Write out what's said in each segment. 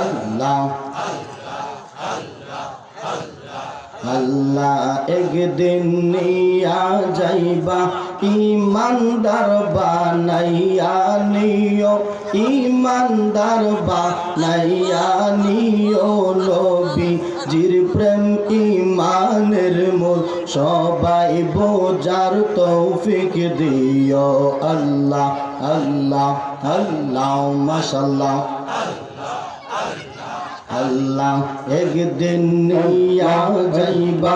আল্লাহ আল্লাহ একদিন নিয়া যাইবা, ইমানদার বানাইয়া নিও, ইমানদার বানাইয়া নিও নবী জির প্রেম, ইমানের মূল, সবাই বোঝার তৌফিক দিও আল্লাহ আল্লাহ আল্লাহ মাসাল্লাহ আল্লাহ একদিন নিয়া যাইবা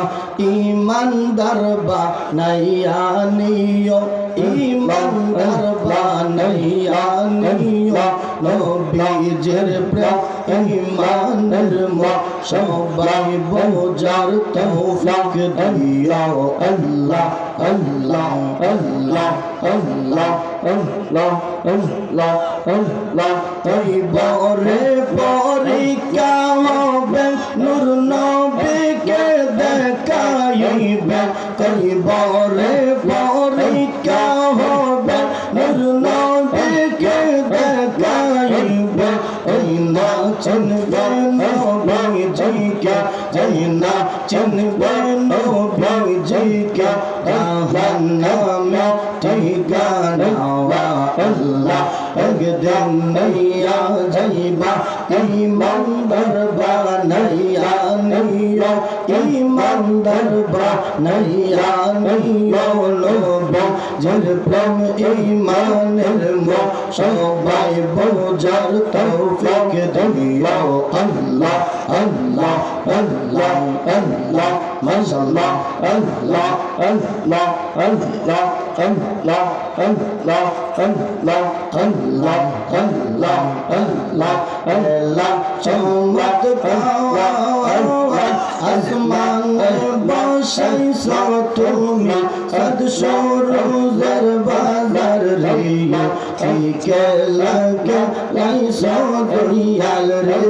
ইমানদার বানাইয়া নিও ইমানদার বানাইয়া নিও নবীজের প্রেম ইমানের সবাই বোঝার তৌফিক দিও আল্লাহ আল্লাহ আল্লাহ আল্লাহ আল্লাহ আল্লাহ আল্লাহ ওই বরে পরীক্ষা হবে নূর নবীকে দেখাইবে কই বরে পরীক্ষা হবে, নূর নবীকে দেখাইবে, ওই না চিনবে নবীজিকে যাই না চিনবে একদিন নইয়া যাইবা এই মন দরবা নইয়া নইয়া এই নিও লোব জল প্রেম ইমানের মো সবাই বোঝার তৌফিক দিও আল্লাহ আল্লাহ আল্লাহ আল্লাহ মাশাআল্লাহ আল্লাহ আল্লাহ আল্লাহ আল্লাহ আল্লাহ আল্লাহ আল্লাহ আল্লাহ আল্লাহ আল্লাহ চমৎ পাওয়া আসমান বসাইছ তুমি সদস্য এই কেলাকে লাইছ দুনিয়াল রে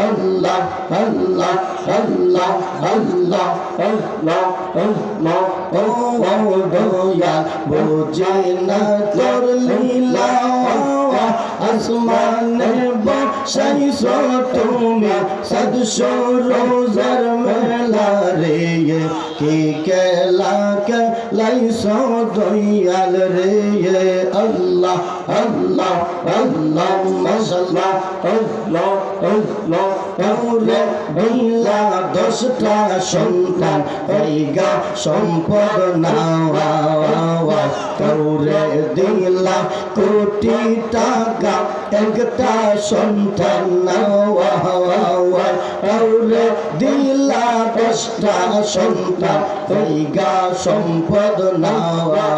আল্লাহ আল্লাহ আল্লাহ আল্লাহ আল্লাহ আল্লাহ ও দয়াল বোঝে না তোর লীলা আসমানে বসাইছ তুমি সদস্য রোজার মেলা রে কি কেলা কেলাইছ দয়াল রে আল্লাহ Allah, Allah, mashallah, Allah, Allah, আমরে বইলা দশটা সন্তান হইগা সম্পদ নাওয়া কাউরে দিন দিলা কোটি টাকা একটা সন্তান নাওয়া কাউরে দিলা দশটা সন্তান এই গা সম্পদ নাওয়া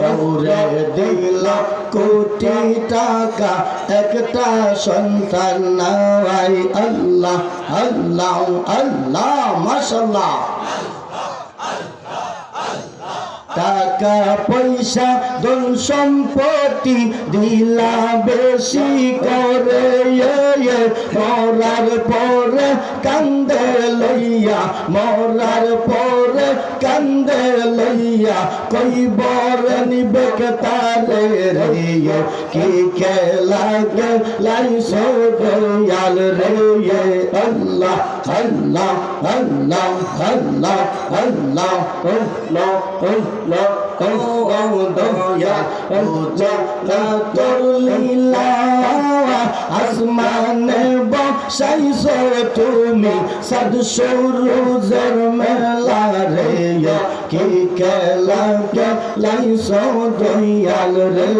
কাউরে দিলা কোটি টাকা একটা সন্তান নাওয়াই আল্লাহ আল্লাহ আল্লাহ মাশাল্লাহ টাকা পয়সা ধন সম্পত্তি দিলা বেশি করে। মরার পরে কান্দে লইয়া, মরার পরে কান্দে লইয়া কই বর নিবে তারে রে কি খেলা লাই সোয়াল রে আল্লাহ আল্লাহ আল্লাহ আল্লাহ আল্লাহ আল্লাহ। ও জানা তোর লীলা আসমানে বসাইছ তুমি সাদ সরোজের মেলা রে কি খেলা খেলাইছ দয়াল রে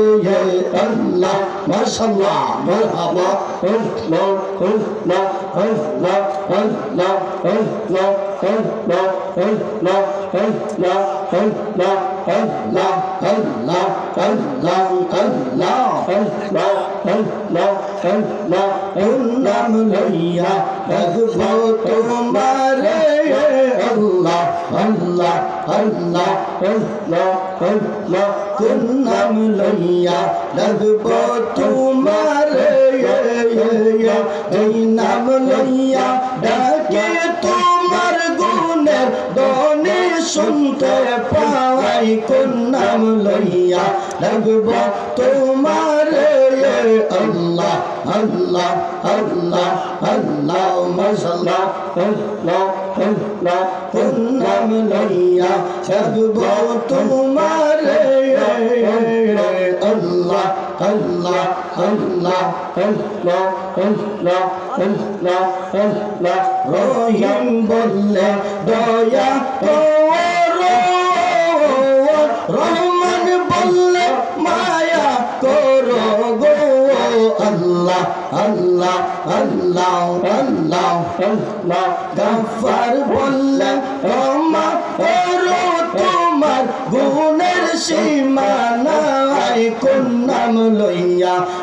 আল্লাহ মাশাআল্লাহ মারহাবা আল্লাহ আল্লাহ আল্লাহ আল্লাহ আল্লাহ লইয়া লাগব তোমার নাম লইয়া ডাকে তো দনে শুনতে পাই কোন নাম লইয়া লাগব? তোমার আল্লাহ আল্লাহ আল্লাহ আল্লাহ মশলা আল্লাহ আল্লাহ নাম লইয়া লাগব? তোমার আল্লাহ আল্লাহ আল্লাহ আল্লাহ আল্লাহ রহিম বললে দয়া করো রহমান বললে মায়া করো গো আল্লাহ আল্লাহ আল্লাহ আল্লাহ আল্লাহ গফার বললে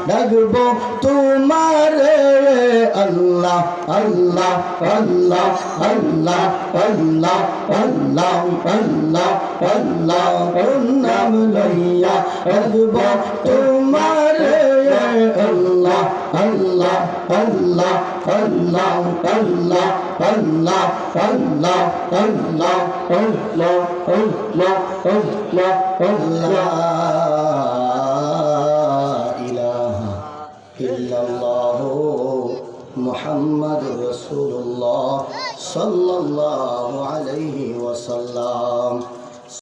ডাকবো তোমার আল্লাহ আল্লাহ আল্লাহ আল্লাহ আল্লাহ আল্লাহ আল্লাহ আল্লাহ নাম লইয়া ডাকবো তোমার আল্লাহ আল্লাহ আল্লাহ আল্লাহ আল্লাহ আল্লাহ আল্লাহ আল্লাহ আল্লাহ আল্লাহ আল্লাহ আল্লাহ